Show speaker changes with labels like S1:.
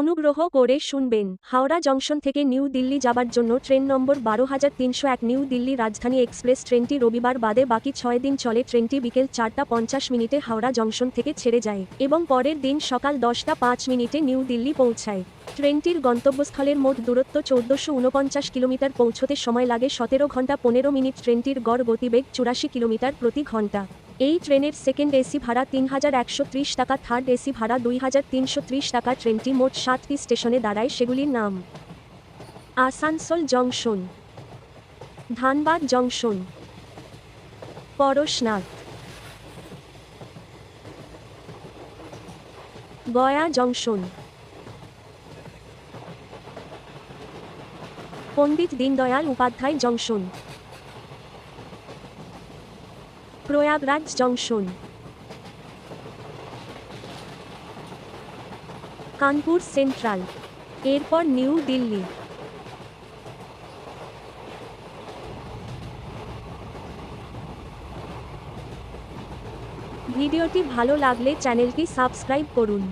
S1: অনুগ্রহ করে শুনবেন, হাওড়া জংশন থেকে নিউ দিল্লি যাবার জন্য ট্রেন নম্বর বারো হাজার তিনশো এক নিউ দিল্লি রাজধানী এক্সপ্রেস ট্রেনটি রবিবার বাদে বাকি ছয় দিন চলে। ট্রেনটি বিকেল চারটা পঞ্চাশ মিনিটে হাওড়া জংশন থেকে ছেড়ে যায় এবং পরের দিন সকাল দশটা পাঁচ মিনিটে নিউ দিল্লি পৌঁছায়। ট্রেনটির গন্তব্যস্থলের মোট দূরত্ব চৌদ্দশো উনপঞ্চাশ কিলোমিটার, পৌঁছতে সময় লাগে সতেরো ঘণ্টা পনেরো মিনিট। ট্রেনটির গড় গতিবেগ চুরাশি কিলোমিটার প্রতি ঘণ্টা এই ট্রেনের সেকেন্ড এসি ভাড়া তিন হাজার একশো ত্রিশ টাকা, থার্ড এসি ভাড়া দুই হাজার তিনশো ত্রিশ টাকা, ট্রেনটি মোট সাতটি স্টেশনে দাঁড়ায় সেগুলির নাম। Asansol junction, Dhanbad junction, Parasnath, Gaya junction. Pandit Deendayal Upadhyay junction. Prayagraj junction. Kanpur central এরপর নিউ দিল্লি। ভিডিওটি ভালো লাগলে চ্যানেলটি সাবস্ক্রাইব করুন।